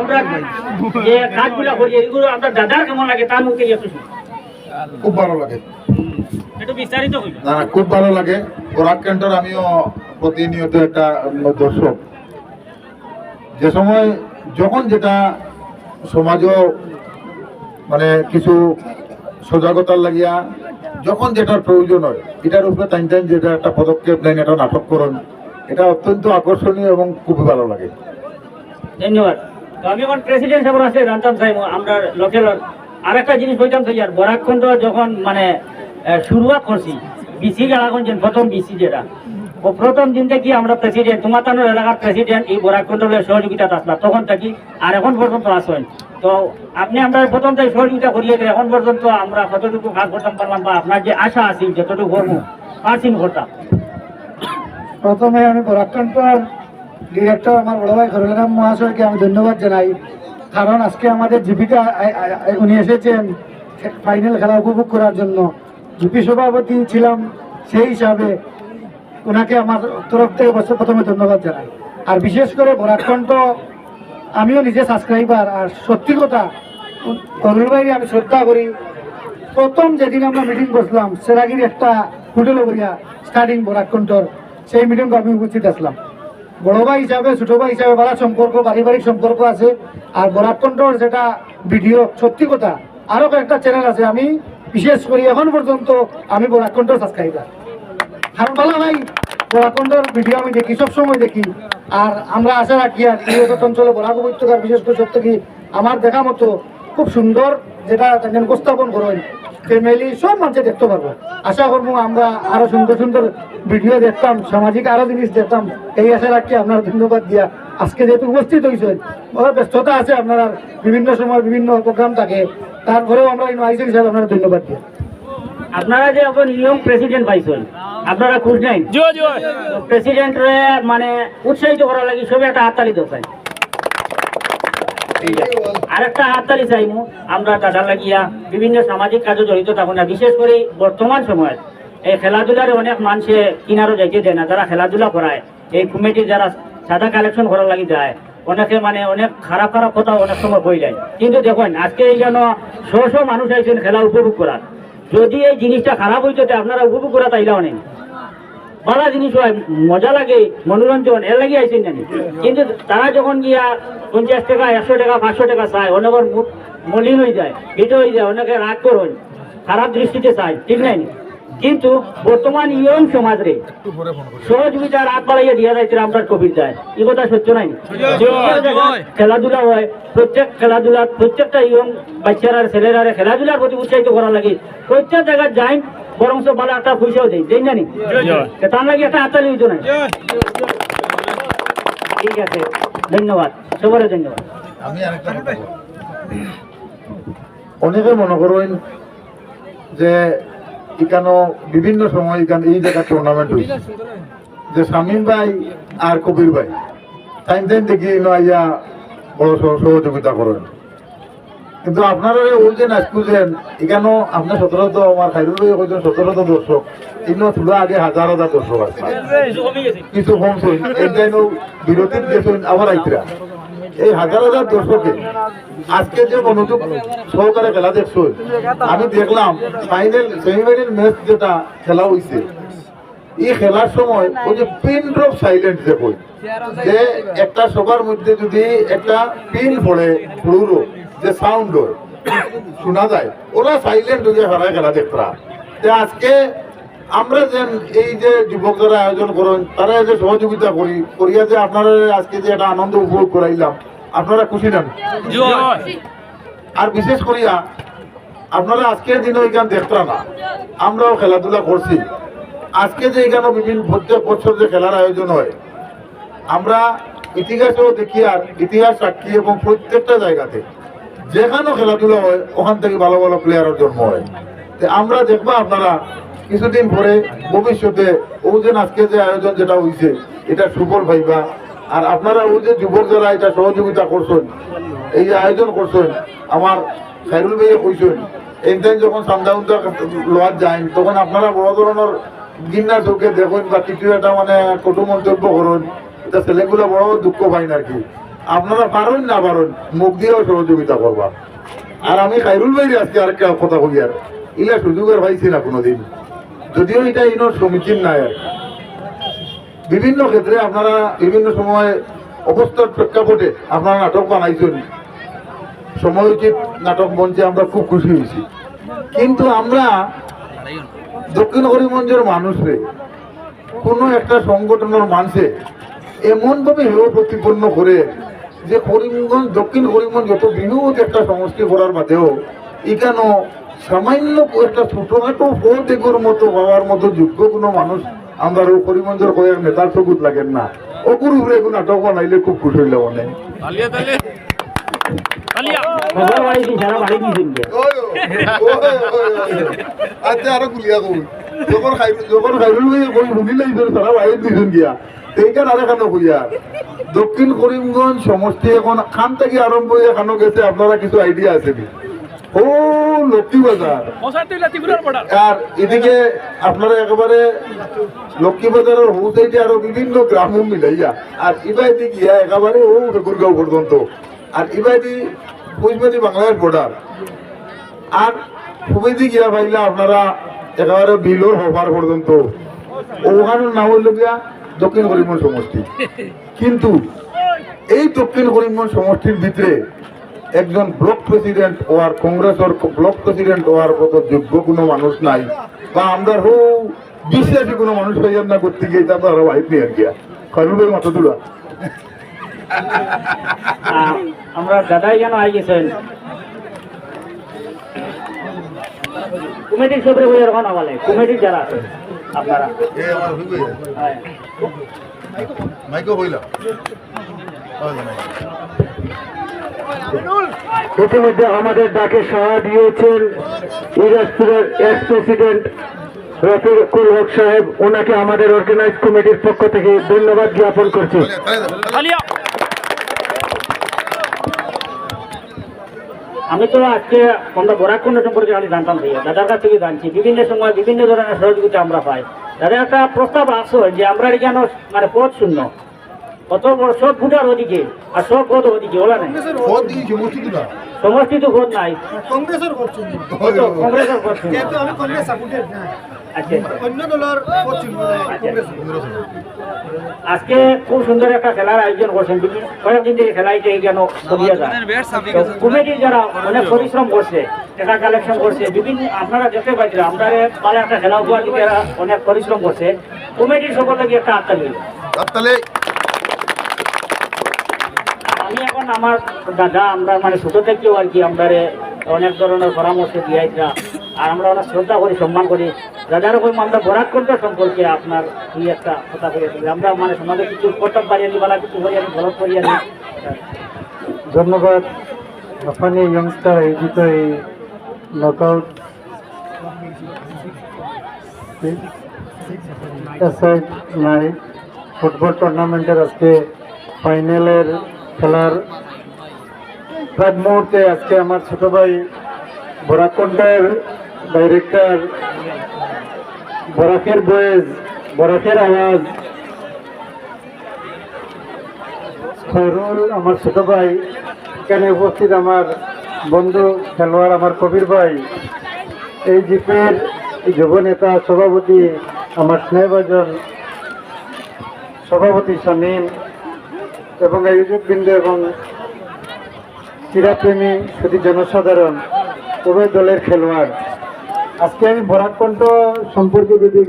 আমরা যে কাজগুলো করি এগুলো আপনার দাদার কেমন লাগে তার মুখে খুব ভালো লাগে। একটু বিস্তারিত না না, খুব ভালো লাগে। ক্যান্টার আমিও প্রতিনিয়ত একটা দর্শক। যে সময় যখন যেটা সমাজও মানে কিছু সজাগতার লাগিয়া যখন যেটার প্রয়োজন হয় এটার উপরে টাইম টাইম যেটা একটা পদক্ষেপ নেন এটা নাটক করুন এটা অত্যন্ত আকর্ষণীয় এবং খুবই ভালো লাগে। ধন্যবাদ। তো আমি এখন প্রেসিডেন্ট সাহেব আছে জানতাম চাই আমরা লোকের আর একটা জিনিস বলতাম চাই আর বরাকখণ্ড যখন মানে শুরুয়াত করছি, বিসি যে প্রথম বিসি যেটা, ও প্রথম দিন থেকে আমরা প্রেসিডেন্ট তোমার তানোর এলাকার প্রেসিডেন্ট এই বরাকখণ্ডের সহযোগিতা আসলাম তখন থাকি আর এখন পর্যন্ত আসেন তো আপনি আমরা প্রথম থেকে সহযোগিতা করিয়ে গেলে এখন পর্যন্ত আমরা কতটুকু কাজ করতাম পারলাম বা আপনার যে আশা আছে, যতটুকু করব, পারছি করতাম প্রথমে আমি বরাক্কান্তর ডিরেক্টর আমার বড় ভাই খরুলাম মহাশয়কে আমি ধন্যবাদ জানাই। কারণ আজকে আমাদের জীবিকা উনি এসেছেন ফাইনাল খেলা উপভোগ করার জন্য। জিপি সভাপতি ছিলাম সেই হিসাবে ওনাকে আমার তরফ থেকে বছর প্রথমে ধন্যবাদ জানাই। আর বিশেষ করে বরাক্কান্ত আমিও নিজে সাবস্ক্রাইবার আর সত্যি কথা করুল ভাইকে আমি শ্রদ্ধা করি। প্রথম যেদিন আমরা মিটিং করছিলাম, সেরাগির একটা হোটেল করিয়া স্টার্টিং বরাকণ্ঠর সেই মিটিং আমি উপস্থিত আসলাম বড় ভাই হিসাবে ছোট ভাই হিসাবে বড় সম্পর্ক, পারিবারিক সম্পর্ক আছে। আর বরাকণ্ঠর যেটা ভিডিও, সত্যি কথা, আরও কয়েকটা চ্যানেল আছে। আমি বিশেষ করে এখন পর্যন্ত আমি বরাকণ্ঠ সাবস্ক্রাইবার কারণ বলা ভাই বরাকণ্ডর ভিডিও আমি দেখি সব সময় দেখি। আর আমরা আশা রাখি আর অঞ্চলে বরাক উপত্যকার বিশেষ করে সত্য আমার দেখা মতো খুব সুন্দর যেটা তাদের উপস্থাপন করেন। ফ্যামিলি সব মানুষে দেখতে পারব। আশা করব আমরা আরও সুন্দর সুন্দর ভিডিও দেখতাম সামাজিক আরও জিনিস দেখতাম। এই আশা রাখি আপনার ধন্যবাদ দিয়া আজকে যেহেতু উপস্থিত হয়েছেন বড় ব্যস্ততা আছে আপনার বিভিন্ন সময় বিভিন্ন প্রোগ্রাম থাকে। তারপরেও আমরা এই আইসি হিসাবে আপনারা ধন্যবাদ দিই আপনারা যে এখন ইয়ং প্রেসিডেন্ট পাইছেন আপনারা খুশ নাই প্রেসিডেন্ট মানে উৎসাহিত করার লাগে সবে একটা হাততালি আরেকটা হাততালি চাইমু। আমরা দাদা লাগিয়া বিভিন্ন সামাজিক কাজে জড়িত থাকুন না, বিশেষ করে বর্তমান সময়ে। এই খেলাধুলার অনেক মানুষে কিনারও যাইতে দেয় না, যারা খেলাধুলা করায়। এই কমিটি যারা সাদা কালেকশন করার লাগি যায়, অনেকে মানে অনেক খারাপ খারাপ কথা অনেক সময় হয়ে যায়। কিন্তু দেখুন, আজকে এই যেন শো শো মানুষ আইছেন খেলা উপভোগ করার। যদি এই জিনিসটা খারাপ হইতে আপনারা উপভোগ করা তাইলা অনেক ভালো জিনিস হয় মজা লাগে মনোরঞ্জন এর লাগি আইসেন জানি। কিন্তু তারা যখন গিয়া পঞ্চাশ টাকা একশো টাকা পাঁচশো টাকা চায় অনেকের মলিন হয়ে যায় হিট হয়ে যায় অনেকে রাগ করুন খারাপ দৃষ্টিতে চায় ঠিক নাই? কিন্তু বর্তমান ইয়ং সমাজরে সহযোগিতার হাত বাড়াইয়া দিয়া যাইছে আমরা কবির যায় এই কথা সত্য নাই? খেলাধুলা হয় প্রত্যেক খেলাধুলা প্রত্যেকটা ইয়ং বাচ্চারা ছেলেরা খেলাধুলার প্রতি উৎসাহিত করা লাগে প্রত্যেক জায়গায় যাই বরং ভালো একটা পয়সাও দেয় দেই জানি তার লাগে একটা হাতালি হইতো না। ঠিক আছে ধন্যবাদ সবারে ধন্যবাদ। অনেকে মনে করেন যে এখানে বিভিন্ন সময় এখানে এই জায়গা টুর্নামেন্ট হয়েছে। যে শামীম ভাই আর কবির ভাই। টাইম টাইম দেখি আইয়া বড় সহ- সহযোগিতা করেন। কিন্তু আপনারা ওই যে নাচ খুঁজেন এখানেও আপনার সতেরোত আমার খাইরুল ভাই কইছেন সতেরোত দর্শক ইনো তুলা আগে হাজার হাজার দর্শক আছে। কিছু কমছেন এই যেন বিরতির গেছেন আবার আইতরা। এই হাজার হাজার দর্শকে আজকে যে মনোযোগ সহকারে খেলা দেখছ, আমি দেখলাম ফাইনাল সেমিফাইনাল ম্যাচ যেটা খেলা হয়েছে এই খেলার সময় ওই যে পিন ড্রপ সাইলেন্ট যে কই যে একটা সবার মধ্যে যদি একটা পিন পড়ে ফ্লুরো যে সাউন্ড হয় শোনা যায় ওরা সাইলেন্ট হয়ে হারায় খেলা দেখতরা যে আজকে আমরা যে এই যে যুবক যারা আয়োজন করেন তারা যে সহযোগিতা করি করিয়া যে আপনারা আজকে যে একটা আনন্দ উপভোগ করাইলাম আপনারা খুশি নেন আর বিশেষ করিয়া আপনারা আজকের দিনে এখানে দেখতাম না। আমরাও খেলাধুলা করছি। আজকে যে এখানে বিভিন্ন প্রত্যেক বছর যে খেলার আয়োজন হয় আমরা ইতিহাসেও দেখি আর ইতিহাস সাক্ষী এবং প্রত্যেকটা জায়গাতে যেখানেও খেলাধুলা হয়, ওখান থেকে ভালো ভালো প্লেয়ারের জন্ম হয়। আমরা দেখব আপনারা কিছুদিন পরে ভবিষ্যতে ও যে আজকে যে আয়োজন যেটা হয়েছে এটা সুফল পাইবা। আর আপনারা ও যে যুবক যারা এটা সহযোগিতা করছেন, এই যে আয়োজন করছেন, আমার খাইরুল ভাইয়ে কইছেন এইটাই যখন সান্দাউনটা লোয়ার যায় তখন আপনারা বড় ধরনের গিন্নার চোখে দেখুন বা কিছু একটা মানে কটু মন্তব্য করুন। এটা ছেলেগুলো বড় দুঃখ পায় না আর কি। আপনারা পারেন না পারেন মুখ দিয়েও সহযোগিতা করবা। আর আমি খাইরুল ভাই আজকে আরেকটা কথা কই আর, ইলা সুযোগের পাইছি না কোনোদিন। যদিও এটা ইনোর সমীচীন নাই আর। বিভিন্ন ক্ষেত্রে আপনারা বিভিন্ন সময় অবস্থার প্রেক্ষাপটে আপনারা নাটক বানাইছেন। সময় উচিত নাটক মঞ্চে আমরা খুব খুশি হয়েছি। কিন্তু আমরা দক্ষিণ করিমগঞ্জের মানুষরে কোনো একটা সংগঠনের মানুষে এমনভাবে হেয় প্রতিপন্ন করে যে করিমগঞ্জ দক্ষিণ করিমগঞ্জ যত বৃহৎ একটা সমষ্টি করার বাদেও এখানে সামান্য একটা ছোটখাটো ভোট এগোর মতো পাওয়ার মতো যোগ্য কোনো মানুষ আমরা ও করিমগঞ্জের কয়েক নেতার সবুত লাগেন না। ওকুর উপরে কোনো নাটক বানাইলে খুব খুশি হইলে মনে আচ্ছা আরও গুলিয়া কই যখন খাই- যখন খাইরুল কই শুনি তারা বাইরে দিছেন গিয়া এইখান আর এখানে কইয়া দক্ষিণ করিমগঞ্জ সমষ্টি এখন খান থেকে আরম্ভ হয়ে এখানে গেছে। আপনারা কিছু আইডিয়া আছে ও, লক্ষ্মী বাজার আর এদিকে আপনারা একেবারে হৌ সাইডে আরও বিভিন্ন গ্রাম মিলাইয়া আর ইবাইদি গিয়া একেবারে ও ঠাকুরগাঁও পর্যন্ত। আর ইবাইদি পুজবাদি বাংলাদেশ বর্ডার আর সুবিধি গিয়া পাইলে আপনারা একেবারে বিলোর হবার পর্যন্ত। ওখানের নাম হইল গিয়া দক্ষিণ করিমগঞ্জ সমষ্টি। কিন্তু এই দক্ষিণ করিমগঞ্জ সমষ্টির ভিতরে একজন ব্লক প্রেসিডেন্ট হওয়ার কংগ্রেসের ব্লক প্রেসিডেন্ট হওয়ার মতো যোগ্য কোনো মানুষ নাই বা আমরা হো বিশ্বাসী কোনো মানুষ হইয়ার না করতে গিয়ে আমরা ভাই নিয়ে গিয়া খরুবের মতো তুলা আমরা দাদাই যেন আই গেছেন। কমিটির সবরে বই এরকম আমালে কমিটির যারা আছেন আপনারা। হ্যাঁ। মাইকো হইলা ইতিমধ্যে আমাদের ডাকে সাড়া দিয়েছেন ইরাজপুরের এক্স প্রেসিডেন্ট রফিকুল হক সাহেব। ওনাকে আমাদের অর্গানাইজ কমিটির পক্ষ থেকে ধন্যবাদ জ্ঞাপন করছি। আমি তো আজকে আমরা বরাকুণ্ড সম্পর্কে আমি জানতাম ভাইয়া। দাদার কাছ থেকে জানছি। বিভিন্ন সময় বিভিন্ন ধরনের সহযোগিতা আমরা পাই। দাদা একটা প্রস্তাব আসো যে আমরা কেন মানে পথ শূন্য। কত বড় সব ভোটার ওদিকে আর সব ভোট ওদিকে ওলা নাই। সমষ্টি তো ভোট নাই। কংগ্রেসের কংগ্রেসের ভোট অন্য দলের আজকে খুব সুন্দর একটা খেলার আয়োজন করছেন। বিভিন্ন কয়েকদিন থেকে খেলাইতে কেন যায়। কমিটির যারা অনেক পরিশ্রম করছে টাকা কালেকশন করছে বিভিন্ন আপনারা দেখতে পাইছিলেন আমরা ভালো একটা খেলা উপহার দিতে এরা অনেক পরিশ্রম করছে। কমিটির সকল লাগে একটা আত্মা তাহলে আমি এখন আমার দাদা আমরা মানে ছোট থেকেও আর কি আমরা অনেক ধরনের পরামর্শ দিয়াইরা আর আমরা অনেক শ্রদ্ধা করি, সম্মান করি। দাদার ওপর আমরা বরাক করতে সম্পর্কে আপনার কি একটা কথা করেছিল আমরা মানে সমাজে কিছু কটক বাড়িয়ে নিই বলা কিছু করিয়া নিই গলত করিয়া নিই। ধন্যবাদ। আফানি ইয়ংস্টার আয়োজিত এই নকআউট নাইট ফুটবল টুর্নামেন্টের আজকে ফাইনালের খেলার প্রাক মুহূর্তে আজকে আমার ছোট ভাই বরাকন্ডার ডাইরেক্টর বরাকের বয়েজ বরাকের আওয়াজ খৈরুল আমার ছোট ভাই এখানে উপস্থিত আমার বন্ধু খেলোয়াড় আমার কবির ভাই, এই জিপের যুব নেতা, সভাপতি, আমার স্নেহভাজন, সভাপতি শামীম, এবং আয়োজকবৃন্দ এবং ক্রীড়াপ্রেমী শুধু জনসাধারণ, উভয় দলের খেলোয়াড়। আজকে আমি বরাকণ্ঠ সম্পর্কে যদি